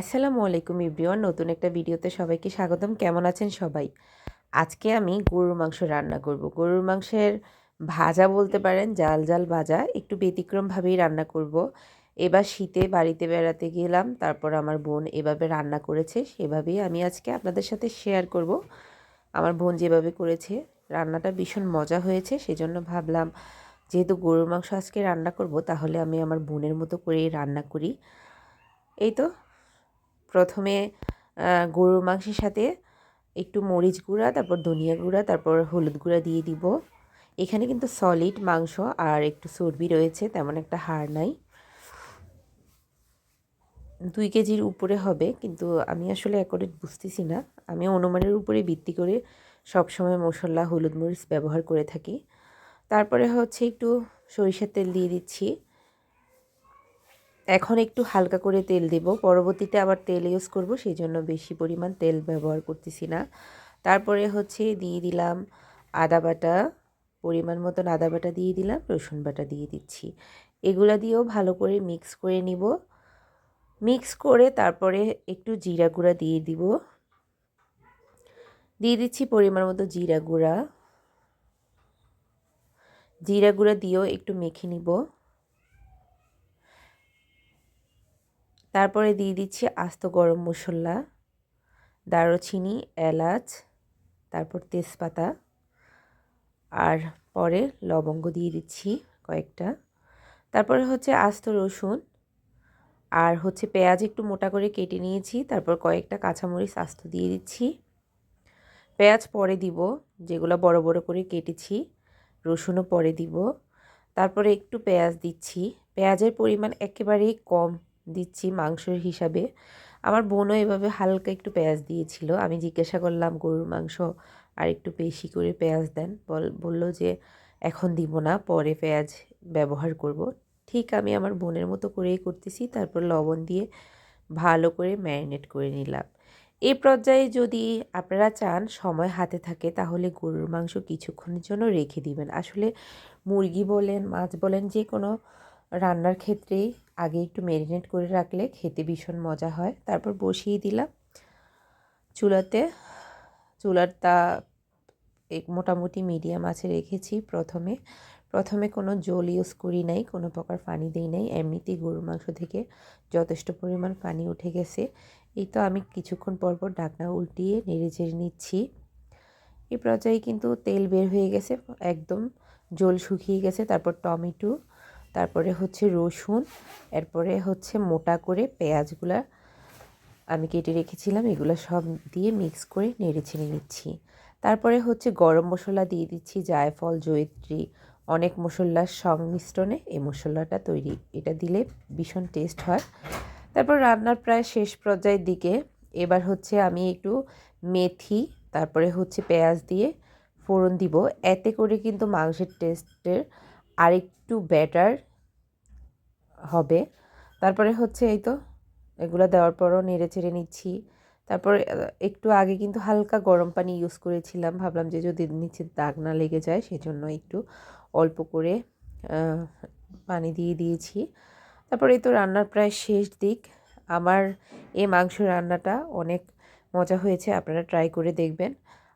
আসসালামু আলাইকুম ইব্রিওয়ান নতুন একটা ভিডিওতে সবাইকে স্বাগতম। কেমন আছেন সবাই? আজকে আমি গরুর মাংস রান্না করব। গরুর মাংসের ভাজা বলতে পারেন, জাল জাল ভাজা, একটু ব্যতিক্রমভাবেই রান্না করব। এবার শীতে বাড়িতে বেড়াতে গেলাম, তারপর আমার বোন এভাবে রান্না করেছে, সেভাবেই আমি আজকে আপনাদের সাথে শেয়ার করব। আমার বোন যেভাবে করেছে, রান্নাটা ভীষণ মজা হয়েছে, সেজন্য ভাবলাম, যেহেতু গরুর মাংস আজকে রান্না করব, তাহলে আমি আমার বোনের মতো করেই রান্না করি। এই তো প্রথমে গরুর মাংসের সাথে একটু মরিচ গুঁড়া, তারপর ধনিয়া গুঁড়া, তারপর হলুদ গুঁড়া দিয়ে দিব। এখানে কিন্তু সলিড মাংস আর একটু চর্বি রয়েছে, তেমন একটা হাড় নাই। দুই কেজির উপরে হবে, কিন্তু আমি আসলে অ্যাকোরেট বুঝতেছি না। আমি অনুমানের উপরে ভিত্তি করে সবসময় মশলা, হলুদ মরিচ ব্যবহার করে থাকি। তারপরে হচ্ছে একটু সরিষার তেল দিয়ে দিচ্ছি। এখন একটু হালকা করে তেল দেব। পরবর্তীতে আবার তেল ইউজ করব সেই জন্য বেশি পরিমাণ তেল ব্যবহার করতেছি না। তারপরে হচ্ছে দিয়ে দিলাম আদা বাটা, পরিমাণ মতন আদা বাটা দিয়ে দিলাম, রসুন বাটা দিয়ে দিচ্ছি। এগুলা দিয়েও ভালো করে মিক্স করে নিব। মিক্স করে তারপরে একটু জিরা গুঁড়া দিয়ে দিব। দিয়ে দিচ্ছি পরিমাণ মতো জিরা গুঁড়া। জিরা গুঁড়া দিয়েও একটু মেখে নিব। তারপরে দিয়ে দিচ্ছি আস্ত গরম মশলা, দারুচিনি, এলাচ, তারপর তেজপাতা, আর পরে লবঙ্গ দিয়ে দিচ্ছি কয়েকটা। তারপরে হচ্ছে আস্ত রসুন, আর হচ্ছে পেঁয়াজ একটু মোটা করে কেটে নিয়েছি, তারপর কয়েকটা কাঁচামরিচ আস্ত দিয়ে দিচ্ছি। পেঁয়াজ পরে দিব, যেগুলো বড় বড় করে কেটেছি, রসুনও পরে দিব। তারপরে একটু পেঁয়াজ দিচ্ছি। পেঁয়াজের পরিমাণ একেবারেই কম দিচ্ছি মাংসের হিসাবে। আমার বোনও এভাবে হালকা একটু পেঁয়াজ দিয়েছিল। আমি জিজ্ঞাসা করলাম, গরুর মাংস আর একটু বেশি করে পেঁয়াজ দেন। বল, বলল যে, এখন দিব না, পরে পেঁয়াজ ব্যবহার করব। ঠিক আমি আমার বোনের মতো করেই করতেছি। তারপর লবণ দিয়ে ভালো করে ম্যারিনেট করে নিলাম। এই পর্যায়ে যদি আপনারা চান, সময় হাতে থাকে, তাহলে গরুর মাংস কিছুক্ষণের জন্য রেখে দিবেন। আসলে মুরগি বলেন, মাছ বলেন, যে কোনো রান্নার ক্ষেত্রে আগে একটু ম্যারিনেট করে রাখলে খেতে ভীষণ মজা হয়। তারপর বসিয়ে দিলাম। চুলাতে, চুলার তা এক মোটামুটি মিডিয়াম আছে রেখেছি প্রথমে। প্রথমে কোনো জল ইউজ করি নাই, কোনো প্রকার পানি দিই নাই। এমনিতেই গরুর মাংস থেকে যথেষ্ট পরিমাণ পানি উঠে গেছে। এই তো আমি কিছুক্ষণ পরপর ডাকনা উল্টিয়ে নেড়ে চেড়ে নিচ্ছি। এই পর্যায়ে কিন্তু তেল বের হয়ে গেছে, একদম জল শুকিয়ে গেছে। তারপর টমেটো তারপরে হচ্ছে রসুন, এরপরে হচ্ছে মোটা করে পেঁয়াজগুলা আমি কেটে রেখেছিলাম, এগুলো সব দিয়ে মিক্স করে নেড়ে ছেড়ে নিচ্ছি। তারপরে হচ্ছে গরম মশলা দিয়ে দিচ্ছি, জায়ফল, জয়িত্রী, অনেক মশলার সংমিশ্রণে এই মশলাটা তৈরি। এটা দিলে ভীষণ টেস্ট হয়। তারপর রান্নার প্রায় শেষ পর্যায়ের দিকে এবার হচ্ছে আমি একটু মেথি, তারপরে হচ্ছে পেঁয়াজ দিয়ে ফোড়ন দিব। এতে করে কিন্তু মাংসের টেস্টের আরেকটু বেটার হবে। তারপরে হচ্ছে এই তো, এগুলো দেওয়ার পরও নেড়ে চেড়ে নিচ্ছি। তারপর একটু আগে কিন্তু হালকা গরম পানি ইউজ করেছিলাম। ভাবলাম যে যদি নিচে দাগ না লেগে যায়, সেজন্য একটু অল্প করে পানি দিয়ে দিয়েছি। তারপরে এই তো রান্নার প্রায় শেষ দিক। আমার এই মাংস রান্নাটা অনেক মজা হয়েছে, আপনারা ট্রাই করে দেখবেন।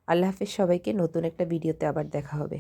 আল্লাহ হাফিজ, সবাইকে নতুন একটা ভিডিওতে আবার দেখা হবে।